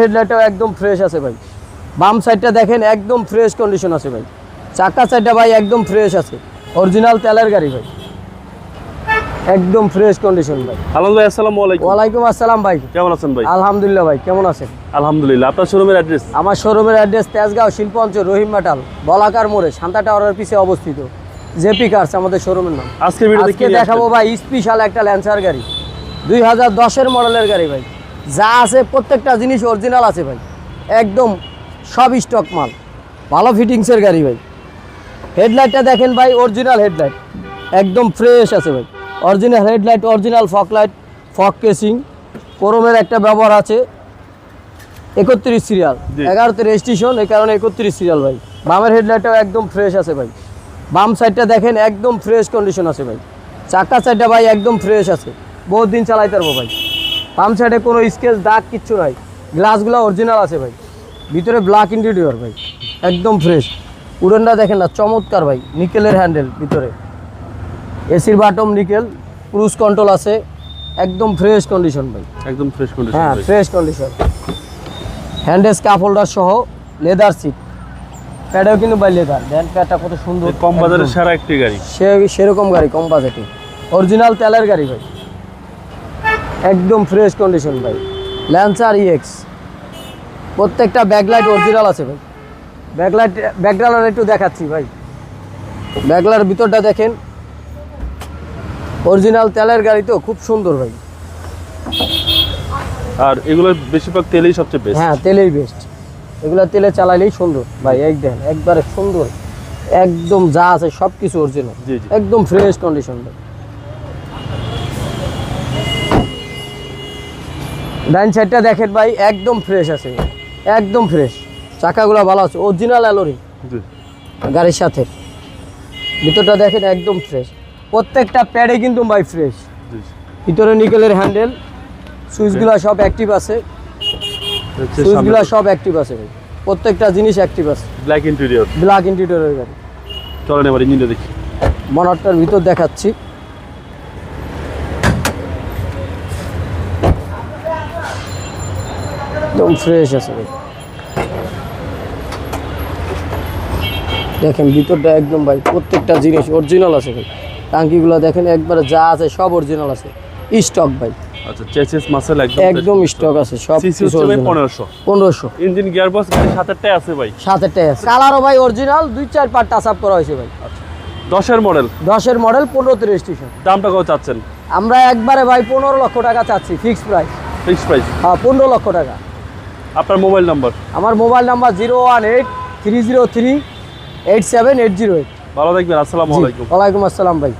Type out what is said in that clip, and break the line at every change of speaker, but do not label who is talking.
হেডলাইটটাও একদম ফ্রেশ আছে ভাই। বাম সাইডটা দেখেন একদম ফ্রেশ কন্ডিশন আছে ভাই। চাকা সাইডটা ভাই একদম ফ্রেশ আছে। অরিজিনাল তেলের গাড়ি ভাই। একদম ফ্রেশ কন্ডিশন ভাই।
আলম ভাই আসসালামু আলাইকুম।
ওয়ালাইকুম আসসালাম ভাই।
কেমন আছেন ভাই?
আলহামদুলিল্লাহ ভাই কেমন আছেন?
আলহামদুলিল্লাহ আপনার শোরুমের অ্যাড্রেস
আমার শোরুমের অ্যাড্রেস তেজগাঁও শিল্প অঞ্চল রহিম মেটাল বলাকার মোড়ে শান্তা টাওয়ারের পিছে অবস্থিত। জেপি কার্স আমাদের শোরুমের নাম।
আজকের ভিডিওতে কি
দেখাবো ভাই স্পেশাল একটা ল্যান্সার গাড়ি। দুই হাজার দশের মডেলের গাড়ি ভাই। যা আছে প্রত্যেকটা জিনিস অরিজিনাল আছে ভাই। একদম সব স্টক মাল। ভালো ফিটিংসের গাড়ি ভাই। হেডলাইটটা দেখেন ভাই অরিজিনাল হেডলাইট একদম ফ্রেশ আছে ভাই। Original headlight original fog light fog casing ক্রোমের একটা ব্যবহার আছে। একত্রিশ সিরিয়াল। এগারোতে রেজিস্ট্রেশন এই কারণে একত্রিশ সিরিয়াল ভাই। বামের হেডলাইটটাও একদম ফ্রেশ আছে ভাই। বাম সাইডটা দেখেন একদম ফ্রেশ কন্ডিশন আছে ভাই। চাকা সাইডটা ভাই একদম ফ্রেশ আছে। বহুত দিন চালাইতে পারব ভাই। বাম সাইডে কোনো স্কেচ দাগ কিচ্ছু নাই। গ্লাসগুলো অরিজিনাল আছে ভাই। ভিতরে ব্ল্যাক ইন্টেরিয়র ভাই। একদম ফ্রেশ উড়নটা দেখেন না চমৎকার ভাই। নিকেলের হ্যান্ডেল ভিতরে। এসির বাটম নিকেল ক্রুজ কন্ট্রোল আছে। একদম ফ্রেশ কন্ডিশন ভাই।
একদম ফ্রেশ কন্ডিশন
হ্যাঁ ফ্রেশ কন্ডিশন হ্যান্ডেস কাপ হোল্ডার সহ লেদার সিট প্যাডেও কিন্তু ভাই লেদার দেন প্যাডটা কত সুন্দর।
কম বাজারে
একদম।
সেরা একটি গাড়ি।
সে সেরকম গাড়ি কম বাজেটে। অরিজিনাল তেলের গাড়ি ভাই। একদম ফ্রেশ কন্ডিশন ভাই। ল্যান্সার ইএক্স প্রত্যেকটা ব্যাকলাইট অরিজিনাল আছে ভাই। ব্যাকলাইট ব্যাকলাইট একটু দেখাচ্ছি ভাই। ব্যাকলাইট ভিতরটা দেখেন। অরিজিনাল তেলের গাড়ি তো খুব সুন্দর ভাই।
আর এগুলোর বেশিরভাগ তেলেই সবচেয়ে বেস্ট
হ্যাঁ তেলেই বেস্ট এগুলো তেলে চালাইলেই সুন্দর। ভাই এক দেন একবারে সুন্দর। একদম যা আছে সব কিছু অরিজিনাল
জি জি।
একদম ফ্রেশ কন্ডিশন ভাই। ডাইন সাইডটা দেখেন ভাই একদম ফ্রেশ আছে। একদম ফ্রেশ চাকাগুলো ভালো আছে অরিজিনাল অ্যালোরি গাড়ির সাথে। ভিতরটা দেখেন একদম ফ্রেশ প্রত্যেকটা প্যাডে কিন্তু ভাই ফ্রেশ ভিতরে নিকেলের হ্যান্ডেল সুইচগুলো সব অ্যাক্টিভ আছে। সুইচগুলো সব অ্যাক্টিভ আছে ভাই। প্রত্যেকটা জিনিস অ্যাক্টিভ আছে।
ব্ল্যাক ইন্টেরিয়র
ব্ল্যাক ইন্টিরিয়রের গাড়ি।
চলেন এবার ইঞ্জিনটা দেখি।
মনারটার ভিতর দেখাচ্ছি। একদম ফ্রেশ আছে দেখেন ভিতরটা একদম ভাই প্রত্যেকটা জিনিস অরিজিনাল আছে ভাই। টাঙ্কিগুলো দেখেন একবারে যা আছে সব অরিজিনাল আছে। স্টক ভাই।
আচ্ছা চেসিস মাসেল একদম
একদম স্টক আছে সব
সিসি হচ্ছে ভাই পনেরোশো।
পনেরোশো।
ইঞ্জিন গিয়ারবক্স গাড়ি সাতেরটাই আছে ভাই।
আছে। কালারও ভাই অরিজিনাল দুই চার পার টাচ আপ করা হয়েছে ভাই।
দশের মডেল
দশের মডেল পনেরোতে রেজিস্ট্রেশন
দামটা কত চাচ্ছেন?
আমরা একবারে ভাই পনেরো লক্ষ টাকা চাচ্ছি ফিক্সড প্রাইস
ফিক্স প্রাইস
হ্যাঁ পনেরো লক্ষ টাকা।
আপনার মোবাইল নাম্বার?
আমার mobile number zero one eight three zero three eight seven eight zero eight.
ভালো থাকবেন আসসালামু আলাইকুম।
ওয়ালাইকুম আসসালাম ভাই।